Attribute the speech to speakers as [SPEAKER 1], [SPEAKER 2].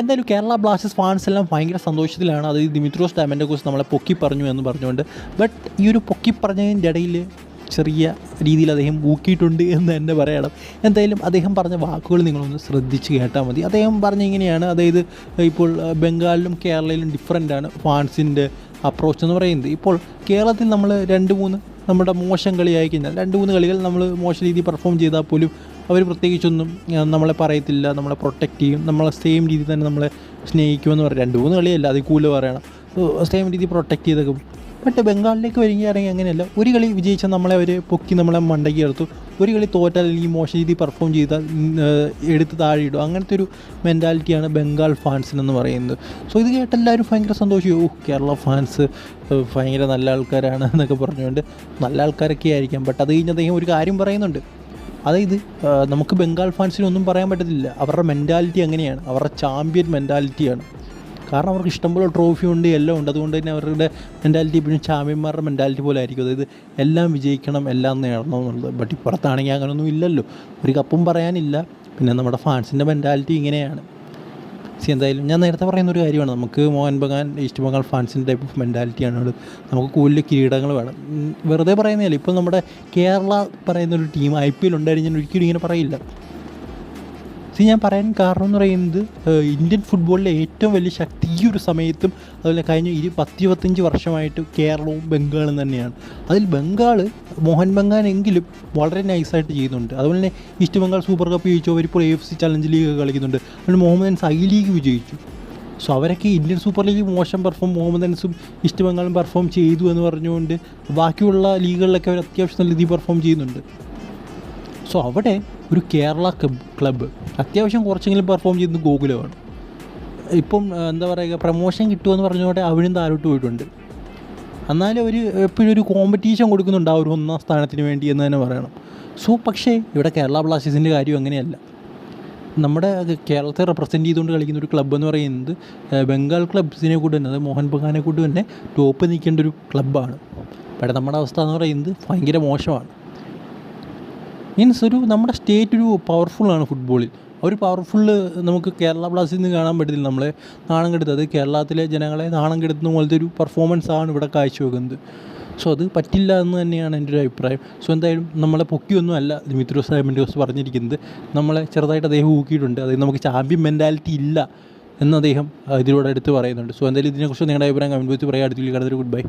[SPEAKER 1] എന്തായാലും Kerala Blasters fans എല്ലാം ഭയങ്കര സന്തോഷത്തിലാണ്. അത് ദിമിത്രോസ് ഡാമിന്റെ കുറിച്ച് നമ്മളെ പൊക്കി പറഞ്ഞു എന്ന് പറഞ്ഞുകൊണ്ട്. ബട്ട് ഈ ഒരു പൊക്കി പറഞ്ഞതിന്റെ ഇടയിൽ ചെറിയ രീതിയിൽ അദ്ദേഹം ഊക്കിയിട്ടുണ്ട് എന്ന് തന്നെ പറയണം. എന്തായാലും അദ്ദേഹം പറഞ്ഞ വാക്കുകൾ നിങ്ങളൊന്ന് ശ്രദ്ധിച്ച് കേട്ടാൽ മതി. അദ്ദേഹം പറഞ്ഞ ഇങ്ങനെയാണ്. അതായത് ഇപ്പോൾ ബംഗാളിലും കേരളയിലും ഡിഫറെന്റാണ് ഫാൻസിന്റെ അപ്രോച്ച് എന്ന് പറയുന്നത്. ഇപ്പോൾ കേരളത്തിൽ നമ്മൾ രണ്ട് മൂന്ന് നമ്മുടെ മോശം കളിയായി കഴിഞ്ഞാൽ രണ്ട് മൂന്ന് കളികൾ നമ്മൾ മോശം രീതിയിൽ പെർഫോം ചെയ്താൽ പോലും അവർ പ്രത്യേകിച്ചൊന്നും നമ്മളെ പറയത്തില്ല നമ്മളെ പ്രൊട്ടക്റ്റ് ചെയ്യും നമ്മളെ സെയിം രീതിയിൽ തന്നെ നമ്മളെ സ്നേഹിക്കുമെന്ന് പറയും. രണ്ട് മൂന്ന് കളിയല്ല അതിൽ കൂടുതൽ പറയണം. സെയിം രീതി പ്രൊട്ടക്റ്റ് ചെയ്തേക്കും. ബട്ട് ബംഗാളിലേക്ക് വരികയാണെങ്കിൽ അങ്ങനെയല്ല ഒരു കളി വിജയിച്ചാൽ നമ്മളെ അവർ പൊക്കി നമ്മളെ മണ്ടയ്ക്ക് ചേർത്തു ഒരു കളി തോറ്റാൽ അല്ലെങ്കിൽ മോശം രീതിയിൽ പെർഫോം ചെയ്താൽ എടുത്ത് താഴെ ഇടും. അങ്ങനത്തെ ഒരു മെന്റാലിറ്റിയാണ് ബംഗാൾ ഫാൻസിനെന്ന് പറയുന്നത്. സോ ഇത് കേട്ട് എല്ലാവരും ഭയങ്കര സന്തോഷം. ഓ കേരള ഫാൻസ് ഭയങ്കര നല്ല ആൾക്കാരാണ് എന്നൊക്കെ പറഞ്ഞുകൊണ്ട് നല്ല ആൾക്കാരൊക്കെ ആയിരിക്കാം. ബട്ട് അത് കഴിഞ്ഞ് അദ്ദേഹം ഒരു കാര്യം പറയുന്നുണ്ട്. അതായത് നമുക്ക് ബംഗാൾ ഫാൻസിനൊന്നും പറയാൻ പറ്റത്തില്ല. അവരുടെ മെന്റാലിറ്റി അങ്ങനെയാണ്. അവരുടെ ചാമ്പ്യൻ മെന്റാലിറ്റിയാണ് കാരണം അവർക്ക് ഇഷ്ടംപോലെ ട്രോഫി ഉണ്ട് എല്ലാം ഉണ്ട്. അതുകൊണ്ട് തന്നെ അവരുടെ മെന്റാലിറ്റി പിന്നെ ചാമ്പ്യന്മാരുടെ മെന്റാലിറ്റി പോലെ ആയിരിക്കും. അതായത് എല്ലാം വിജയിക്കണം എല്ലാം നേടണം എന്നുള്ളത്. ബട്ട് ഇപ്പുറത്താണെങ്കിൽ അങ്ങനെയൊന്നും ഇല്ലല്ലോ. ഒരു കപ്പും പറയാനില്ല. പിന്നെ നമ്മുടെ ഫാൻസിന്റെ മെന്റാലിറ്റി ഇങ്ങനെയാണ്. സി എന്തായാലും ഞാൻ നേരത്തെ പറയുന്ന ഒരു കാര്യമാണ്. നമുക്ക് മോഹൻ ബഗാൻ ഈസ്റ്റ് ബംഗാൾ ഫാൻസിന്റെ ടൈപ്പ് ഓഫ് മെന്റാലിറ്റിയാണ് ഉള്ളത് നമുക്ക് കൂടുതൽ കിരീടങ്ങൾ വേണം. വെറുതെ പറയുന്നതല്ല. ഇപ്പോൾ നമ്മുടെ കേരള പറയുന്നൊരു ടീം ഐ പി എൽ ഉണ്ടായിരുന്നു. ഞാൻ ഒരിക്കലും ഇങ്ങനെ പറയില്ല. സി ഞാൻ പറയാൻ കാരണം എന്ന് പറയുന്നത് ഇന്ത്യൻ ഫുട്ബോളിലെ ഏറ്റവും വലിയ ശക്തി ഈ ഒരു സമയത്തും അതുപോലെ കഴിഞ്ഞ ഇരു പത്ത് ഇരുപത്തഞ്ച് വർഷമായിട്ട് കേരളവും ബംഗാളും തന്നെയാണ്. അതിൽ ബംഗാൾ മോഹൻ ബഗാൻ എങ്കിലും വളരെ നൈസായിട്ട് ചെയ്യുന്നുണ്ട്. അതുപോലെ തന്നെ ഈസ്റ്റ് ബംഗാൾ സൂപ്പർ കപ്പ് ജയിച്ചു അവരിപ്പോൾ എഫ് സി ചലഞ്ച് ലീഗ് കളിക്കുന്നുണ്ട്. അതുപോലെ മുഹമ്മദൻസ് ഐ ലീഗ് വിജയിച്ചു സോ അവരൊക്കെ ഇന്ത്യൻ സൂപ്പർ ലീഗ് മോശം പെർഫോം മുഹമ്മദൻസും ഈസ്റ്റ് ബംഗാളും പെർഫോം ചെയ്തു എന്ന് പറഞ്ഞുകൊണ്ട് ബാക്കിയുള്ള ലീഗുകളിലൊക്കെ അവർ അത്യാവശ്യം നല്ല രീതിയിൽ പെർഫോം ചെയ്യുന്നുണ്ട്. സോ അവിടെ ഒരു കേരള ക്ലബ്ബ് അത്യാവശ്യം കുറച്ചെങ്കിലും പെർഫോം ചെയ്യുന്ന ഗോകുലമാണ് ഇപ്പം എന്താ പറയുക പ്രമോഷൻ കിട്ടുമെന്ന് പറഞ്ഞുകൊണ്ട് അവരും താഴോട്ട് പോയിട്ടുണ്ട്. എന്നാലും അവർ എപ്പോഴും ഒരു കോമ്പറ്റീഷൻ കൊടുക്കുന്നുണ്ട് ആ ഒരു ഒന്നാം സ്ഥാനത്തിന് വേണ്ടി എന്ന് തന്നെ പറയണം. സോ പക്ഷേ ഇവിടെ കേരള ബ്ലാസ്റ്റേഴ്സിന്റെ കാര്യം അങ്ങനെയല്ല. നമ്മുടെ കേരളത്തെ റെപ്രസെന്റ് ചെയ്തുകൊണ്ട് കളിക്കുന്ന ഒരു ക്ലബ്ബ് എന്ന് പറയുന്നത് ബംഗാൾ ക്ലബ്സിനെ കൂടെ തന്നെ അതായത് മോഹൻ ബഗാനെ കൂടി തന്നെ ടോപ്പ് നിൽക്കേണ്ട ഒരു ക്ലബ്ബാണ് പക്ഷേ നമ്മുടെ അവസ്ഥ എന്ന് പറയുന്നത് ഭയങ്കര മോശമാണ്. മീൻസ് ഒരു നമ്മുടെ സ്റ്റേറ്റ് ഒരു പവർഫുള്ളാണ് ഫുട്ബോളിൽ ഒരു പവർഫുള്ള് നമുക്ക് കേരള ബ്ലാസ്റ്റിൽ നിന്ന് കാണാൻ പറ്റില്ല നമ്മളെ. നാണം കെടുത്തത് കേരളത്തിലെ ജനങ്ങളെ നാണം കെടുത്തുന്ന പോലത്തെ ഒരു പെർഫോമൻസ് ആണ് ഇവിടെ കാഴ്ചവെക്കുന്നത്. സോ അത് പറ്റില്ല എന്ന് തന്നെയാണ് എന്റെ ഒരു അഭിപ്രായം. സോ എന്തായാലും നമ്മളെ പൊക്കിയൊന്നും അല്ല ദിമിത്രി സാഹിബിന്റെ ദിവസം പറഞ്ഞിരിക്കുന്നത്. നമ്മളെ ചെറുതായിട്ട് അദ്ദേഹം ഊക്കിയിട്ടുണ്ട്. അതായത് നമുക്ക് ചാമ്പ്യൻ മെന്റാലിറ്റി ഇല്ല എന്ന് അദ്ദേഹം ഇതിലൂടെ എടുത്ത് പറയുന്നുണ്ട്. സോ എന്തായാലും ഇതിനെക്കുറിച്ച് നിങ്ങളുടെ അഭിപ്രായം കമന്റ് ബോക്സിൽ പറയാം. അടുത്തില്ല കടന്നൊരു ഗുഡ് ബൈ